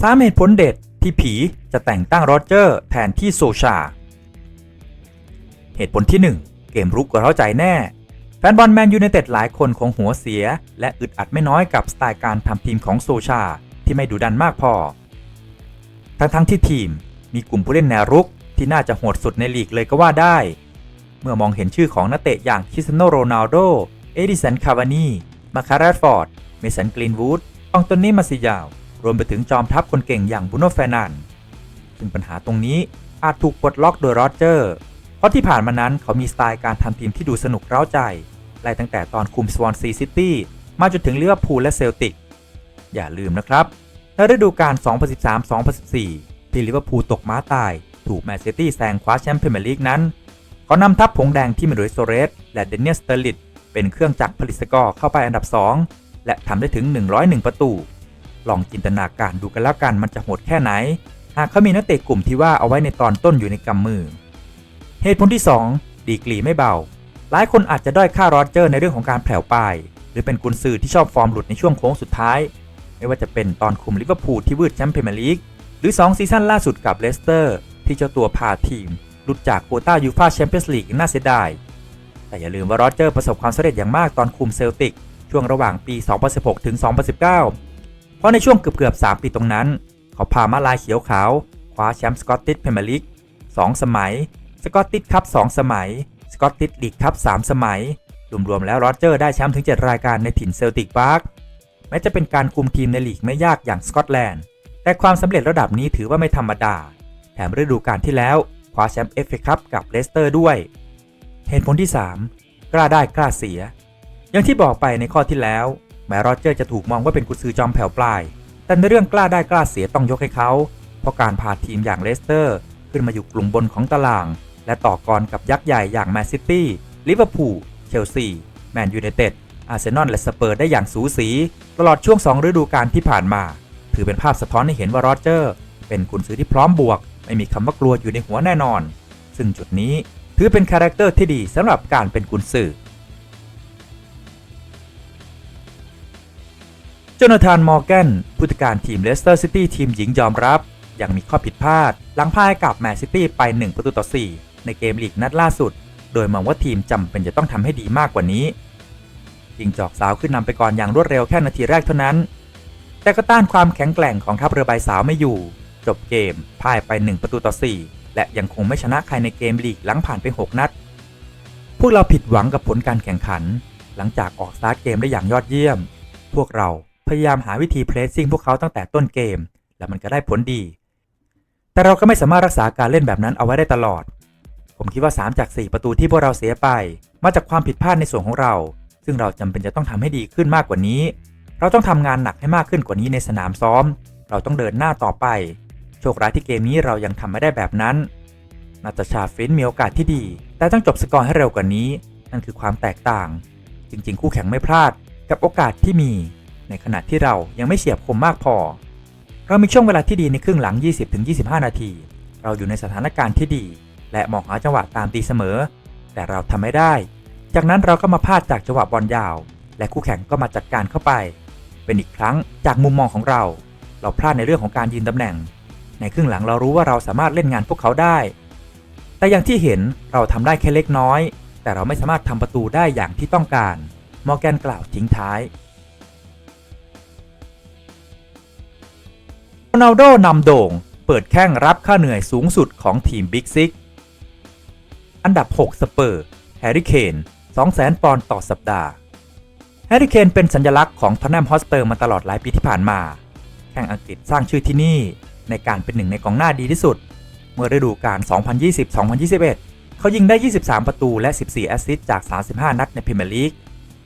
สามเหตุผลเด็ดที่ผีจะแต่งตั้งโรเจอร์แทนที่โซชา เหตุผลที่ 1 เกมรุกก็เร้าใจแน่ แฟนบอลแมนยู i นเต็ดหลายคนคงหัวเสีย และอึดอัดไม่น้อยกับสไตล์การทำทีมของโซชา ที่ไม่ดุดันมากพอ ทั้งทั้งที่ทีมมีกลุ่มผู้เล่นแนวรุกที่น่าจะโหดสุดในลีกเลยก็ว่าได้ เมื่อมองเห็นชื่อของนักเตะอย่างคริสเตียโนโรนัลโด เอดิสัน คาวานี มาคาราฟอร์ด เมสัน กรีนวูด อองโตนี่มาซิยาว รวมไปถึงจอมทัพคนเก่งอย่างบุโนแฟนันซึ่งปัญหาตรงนี้อาจถูกปลดล็อกโดยโรเจอร์ เพราะที่ผ่านมานั้นเขามีสไตล์การทำทีมที่ดูสนุกเร้าใจไล่ตั้งแต่ตอนคุมสวอนซีซิตี้มาจนถึงลิเวอร์พูลและเซลติก อย่าลืมนะครับ ในฤดูกาล 2013-2014 ที่ลิเวอร์พูลตกม้าตาย ถูกแมนซิตี้แซงคว้าแชมป์พรีเมียร์ลีกนั้น เขานำทัพผงแดงที่มีโดยโซเรส และเดนเนียสเตอร์ลิตเป็นเครื่องจักรผลิตสกอร์เข้าไปอันดับ 2 และทำได้ถึง 101 ประตู ลองจินตนาการดูกันแล้วกันมันจะโหดแค่ไหน หากเขามีนักเตะกลุ่มที่ว่าเอาไว้ในตอนต้นอยู่ในกำมือ เหตุผลที่ 2 ดีกรีไม่เบา หลายคนอาจจะด้อยค่าโรเจอร์ในเรื่องของการแผ่วปลาย หรือเป็นกุนซือที่ชอบฟอร์มหลุดในช่วงโค้งสุดท้าย ไม่ว่าจะเป็นตอนคุมลิเวอร์พูลที่วืดแชมเป์พรีเมียร์ลีกหรือ 2 ซีซั่นล่าสุดกับเลสเตอร์ ที่เจ้าตัวพาทีมหลุดจากโควต้ายูฟาแชมเปี้ยนส์ลีกน่าเสียดาย แต่อย่าลืมว่าโรเจอร์ประสบความสำเร็จอย่างมากตอนคุมเซลติกช่วงระหว่างปี 2016 ถึง 2019 เพราะในช่วงเกือบๆ3ปีตรงนั้น เขาพามาลายเขียวขาวคว้าแชมป์สกอตติชพรีเมียร์ลีก2สมัย สกอตติชคัพ2สมัย สกอตติชลีกคัพ3สมัย รวมๆแล้วโรเจอร์ได้แชมป์ถึง 7 รายการในถิ่นเซลติกพาร์คแม้จะเป็นการคุมทีมในลีกไม่ยากอย่างสกอตแลนด์ แต่ความสำเร็จระดับนี้ถือว่าไม่ธรรมดา แถมฤดูกาลที่แล้วคว้าแชมป์เอฟเอคัพกับเลสเตอร์ด้วย เหตุผลที่ 3 กล้าได้กล้าเสีย อย่างที่บอกไปในข้อที่แล้ว แม้โรเจอร์จะถูกมองว่าเป็นกุญซือจอมแผ่วปลาย แต่ในเรื่องกล้าได้กล้าเสียต้องยกให้เขา เพราะการพาทีมอย่างเลสเตอร์ ขึ้นมาอยู่กลุ่มบนของตาราง และต่อกรกับยักษ์ใหญ่อย่างแมนซิตี้ ลิเวอร์พูล เชลซี แมนยูไนเต็ด อาร์เซนอล และสเปอร์ได้อย่างสูสี ตลอดช่วง 2 ฤดูกาลที่ผ่านมา ถือเป็นภาพสะท้อนให้เห็นว่าโรเจอร์ เป็นกุนซือที่พร้อมบวก ไม่มีคำว่ากลัวอยู่ในหัวแน่นอน ซึ่งจุดนี้ถือเป็นคาแรคเตอร์ที่ดีสำหรับการเป็นกุนซือ จนาธาน มอร์แกนผู้จัดการทีมเลสเตอร์ซิตี้ทีมหญิงยอมรับ ยังมีข้อผิดพลาด หลังพ่ายกับแมนซิตี้ไป 1 ประตูต่อ 4 ในเกมลีกนัดล่าสุด โดยมองว่าทีมจำเป็นจะต้องทำให้ดีมากกว่านี้ยิงจอกสาวขึ้นนำไปก่อนอย่างรวดเร็วแค่นาทีแรกเท่านั้น แต่ก็ต้านความแข็งแกร่งของทัพเรือใบสาวไม่อยู่ จบเกมพ่ายไป 1 ประตูต่อ 4 และยังคงไม่ชนะใครในเกมลีกหลังผ่านไป 6 นัด พวกเราผิดหวังกับผลการแข่งขัน หลังจากออกสตาร์ทเกมได้อย่างยอดเยี่ยม พวกเรา พยายามหาวิธีเพรสซิ่งพวกเขาตั้งแต่ต้นเกม และมันก็ได้ผลดี แต่เราก็ไม่สามารถรักษาการเล่นแบบนั้นเอาไว้ได้ตลอด ผมคิดว่า 3 จาก 4 ประตูที่พวกเราเสียไป มาจากความผิดพลาดในส่วนของเรา ซึ่งเราจำเป็นจะต้องทำให้ดีขึ้นมากกว่านี้ เราต้องทำงานหนักให้มากขึ้นกว่านี้ในสนามซ้อม เราต้องเดินหน้าต่อไป โชคร้ายที่เกมนี้เรายังทำไม่ได้แบบนั้นนาตาชาฟินมีโอกาสที่ดี แต่ต้องจบสกอร์ให้เร็วกว่านี้ นั่นคือความแตกต่าง จริง ๆ คู่แข่งไม่พลาดกับโอกาสที่มี ในขณะที่เรายังไม่เฉียบคมมากพอ เรามีช่วงเวลาที่ดีในครึ่งหลัง 20-25 นาที เราอยู่ในสถานการณ์ที่ดี และมองหาจังหวะตามตีเสมอ แต่เราทำไม่ได้ จากนั้นเราก็มาพลาดจากจังหวะบอลยาว และคู่แข่งก็มาจัดการเข้าไป เป็นอีกครั้งจากมุมมองของเรา เราพลาดในเรื่องของการยืนตำแหน่ง ในครึ่งหลังเรารู้ว่าเราสามารถเล่นงานพวกเขาได้ แต่อย่างที่เห็นเราทำได้แค่เล็กน้อย แต่เราไม่สามารถทำประตูได้อย่างที่ต้องการ มอร์แกนกล่าวทิ้งท้าย โนัลโดนำโด่ง เปิดแข้งรับค่าเหนื่อยสูงสุดของทีมบิ๊กซิกอันดับ 6 สเปอร์ แฮร์รี่เคน200,000 ปอนด์ต่อสัปดาห์ แฮร์รี่เคนเป็นสัญลักษณ์ของทอนแนมฮอสเปอร์มาตลอดหลายปีที่ผ่านมา แข่งอังกฤษสร้างชื่อที่นี่ในการเป็นหนึ่งในกองหน้าดีที่สุด เมื่อฤดูกาล 2020-2021 เขายิงได้ 23 ประตูและ 14 แอสซิสต์จาก 35 นัดในพรีเมียร์ลีก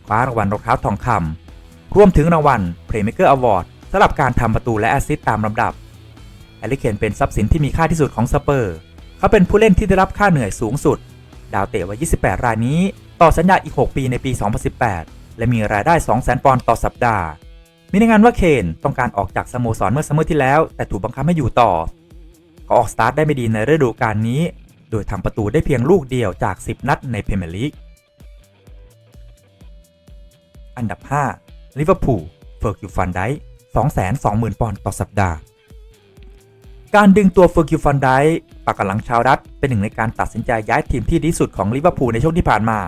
คว้ารางวัลรองเท้าทองคำรวมถึงรางวัล Playmaker Award สำหรับการทำประตูและแอสซิสต์ตามลำดับแฮร์รี่เคนเป็นทรัพย์สินที่มีค่าที่สุดของสเปอร์ เขาเป็นผู้เล่นที่ได้รับค่าเหนื่อยสูงสุด ดาวเตะวัย 28 รายนี้ ต่อสัญญาอีก 6 ปีในปี 2018 และมีรายได้ 200,000 ปอนด์ต่อสัปดาห์ มีรายงานว่าเคนต้องการออกจากสโมสรเมื่อซัมเมอร์ที่แล้ว แต่ถูกบังคับให้อยู่ต่อ เขาออกสตาร์ทได้ไม่ดีในฤดูกาลนี้ โดยทำประตูได้เพียงลูกเดียวจาก 10 นัดในพรีเมียร์ลีก อันดับ 5 ลิเวอร์พูล เฟิร์กยูฟันได 220,000 ปอนด์ต่อสัปดาห์ การดึงตัวเฟอร์กิวฟันไดปากกำลังชาวรัฐเป็นหนึ่งในการตัดสินใจย้ายทีมที่ดีสุดของลิเวอร์พูลในช่วงที่ผ่านมา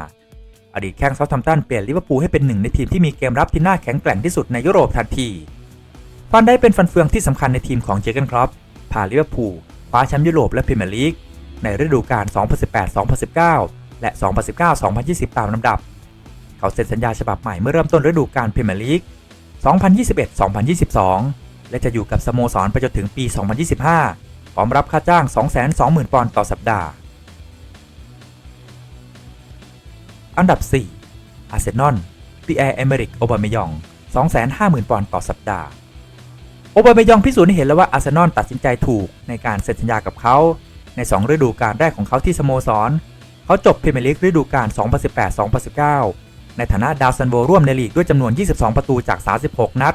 อดีตแข้งเซาท์แฮมตันเปลี่ยนลิเวอร์พูลให้เป็นหนึ่งในทีมที่มีเกมรับที่น่าแข็งแกร่งที่สุดในยุโรปทันทีฟันไดเป็นฟันเฟืองที่สำคัญในทีมของเจอร์เกนครอปพาลิเวอร์พูลคว้าแชมป์ยุโรปและพรีเมียร์ลีกในฤดูกาล 2018-2019 และ 2019-2020 ตามลำดับ เขาเซ็นสัญญาฉบับใหม่เมื่อเริ่มต้นฤดูกาลพรีเมียร์ลีก 2021-2022 และจะอยู่กับสโมสรไปจนถึงปี 2025 พร้อมรับค่าจ้าง 220,000 ปอนด์ต่อสัปดาห์ อันดับ 4 อาร์เซนอลปีแอร์เอเมริก โอบามยอง 250,000 ปอนด์ต่อสัปดาห์ โอบามยองพิสูจน์ให้เห็นแล้วว่าอาร์เซนอลตัดสินใจถูกในการเซ็นสัญญากับเขา ใน 2 ฤดูกาลแรกของเขาที่สโมสร เขาจบพรีเมียร์ลีกฤดูกาล2018-2019 ในฐานะดาวซันโวร่วมในลีกด้วยจำนวน 22 ประตูจาก 36 นัด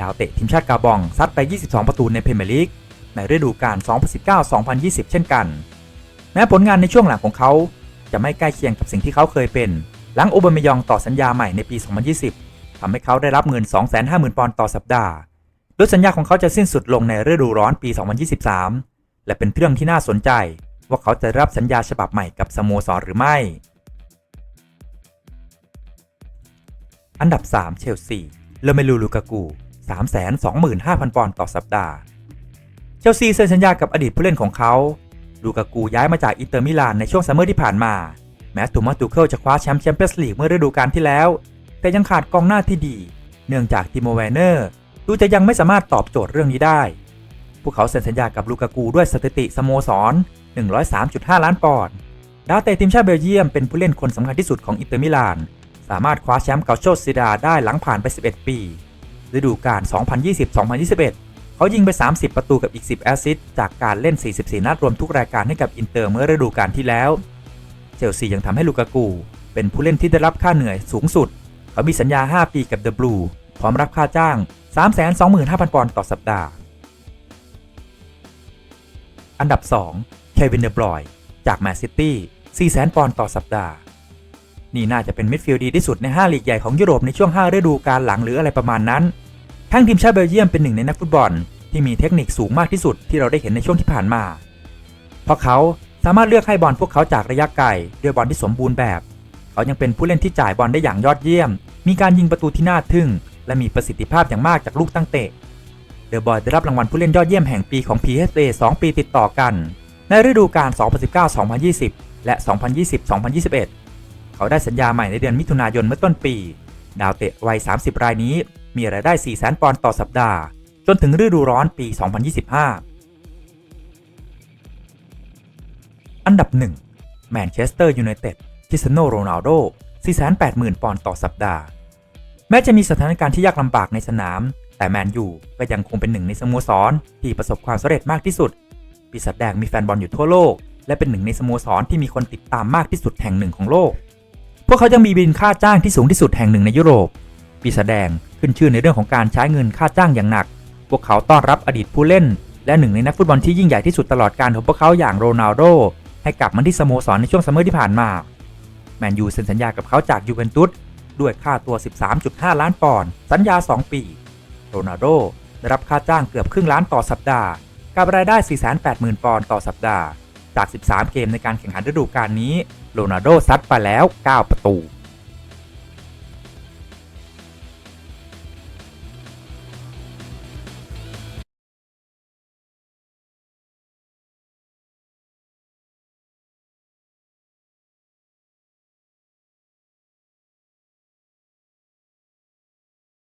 ดาวเตะทีมชาติกาบองซัดไป 22 ประตูในพรีเมียร์ลีกในฤดูกาล 2019-2020 เช่นกัน แม้ผลงานในช่วงหลังของเขา จะไม่ใกล้เคียงกับสิ่งที่เขาเคยเป็น หลังโอบามยองต่อสัญญาใหม่ในปี 2020 ทำให้เขาได้รับเงิน 250,000 ปอนด์ต่อสัปดาห์ โดยสัญญาของเขาจะสิ้นสุดลงในฤดูร้อนปี 2023 และเป็นเรื่องที่น่าสนใจว่าเขาจะรับสัญญาฉบับใหม่กับสโมสรหรือไม่ อันดับ 3 เชลซีเลเมลูลูกากู 325,000 ปอนด์ต่อสัปดาห์ เชลซีเซ็นสัญญากับอดีตผู้เล่นของเขาลูกากูย้ายมาจากอินเตอร์มิลานในช่วงซัมเมอร์ที่ผ่านมา แม้ตูมาตูเคิลจะคว้าแชมป์แชมเปี้ยนส์ลีกเมื่อฤดูกาลที่แล้ว แต่ยังขาดกองหน้าที่ดี เนื่องจากติโมแวนเนอร์ดูจะยังไม่สามารถตอบโจทย์เรื่องนี้ได้ พวกเขาเซ็นสัญญากับลูกากูด้วยสถิติสโมสร 103.5 ล้านปอนด์ดาวเตะทีมชาติเบลเยียมเป็นผู้เล่นคนสำคัญที่สุดของอินเตอร์มิลาน สามารถคว้าแชมป์เกาโชซิดาได้หลังผ่านไป 11 ปี ฤดูกาล 2020-2021 เขายิงไป 30 ประตูกับอีก 10 แอสซิสต์จากการเล่น 44 นัดรวมทุกรายการให้กับอินเตอร์เมื่อฤดูกาลที่แล้ว เชลซียังทำให้ลูกากู เป็นผู้เล่นที่ได้รับค่าเหนื่อยสูงสุด เขามีสัญญา 5 ปีกับเดอะบลูพร้อมรับค่าจ้าง 325,000 ปอนด์ต่อสัปดาห์ อันดับ 2 เควินเดอบรอย จากแมนซิตี้ 400,000 ปอนด์ต่อสัปดาห์ นี่น่าจะเป็นมิดฟิลด์ดีที่สุดใน5ลีกใหญ่ของยุโรปในช่วง 5 ฤดูกาลหลังหรืออะไรประมาณนั้น ทั้งทีมชาติเบลเยียมเป็นหนึ่งในนักฟุตบอล ที่มีเทคนิคสูงมากที่สุดที่เราได้เห็นในช่วงที่ผ่านมา เพราะเขาสามารถเลือกให้บอลพวกเขาจากระยะไกลด้วยบอลที่สมบูรณ์แบบ เขายังเป็นผู้เล่นที่จ่ายบอลได้อย่างยอดเยี่ยม มีการยิงประตูที่น่าทึ่ง และมีประสิทธิภาพอย่างมากจากลูกตั้งเตะ เดอะบอยได้รับรางวัลผู้เล่นยอดเยี่ยมแห่งปีของ PSA 2 ปีติดต่อกัน ในฤดูกาล 2019-2020 และ 2020-2021 เขาได้สัญญาใหม่ในเดือนมิถุนายนเมื่อต้นปี ดาวเตะวัย 30 รายนี้ มีรายได้400,000ปอนด์ต่อสัปดาห์ จนถึงฤดูร้อนปี 2025 อันดับ 1 แมนเชสเตอร์ยูไนเต็ดคริสโนโรนัลโด 480,000 ปอนด์ต่อสัปดาห์ แม้จะมีสถานการณ์ที่ยากลำบากในสนาม แต่แมนยูก็ยังคงเป็นหนึ่งในสโมสรที่ประสบความสำเร็จมากที่สุด ปีศาจแดงมีแฟนบอลอยู่ทั่วโลกและเป็นหนึ่งในสโมสรที่มีคนติดตามมากที่สุดแห่งหนึ่งของโลก พวกเขายังมีบินค่าจ้างที่สูงที่สุดแห่งหนึ่งในยุโรป ปีศาจแดงขึ้นชื่อในเรื่องของการใช้เงินค่าจ้างอย่างหนัก พวกเขาต้อนรับอดีตผู้เล่น และหนึ่งในนักฟุตบอลที่ยิ่งใหญ่ที่สุดตลอดการของพวกเขาอย่างโรนัลโดให้กลับมาที่สโมสรในช่วงซัมเมอร์ที่ผ่านมา แมนยูเซ็นสัญญากับเขาจากยูเวนตุสด้วยค่าตัว 13.5 ล้านปอนด์สัญญา 2 ปี โรนัลโดได้รับค่าจ้างเกือบครึ่งล้านต่อสัปดาห์ กับรายได้ 480,000 ปอนด์ต่อสัปดาห์ จาก 13 เกมในการแข่งขันฤดูกาลนี้โรนัลโดซัดไปแล้ว 9 ประตู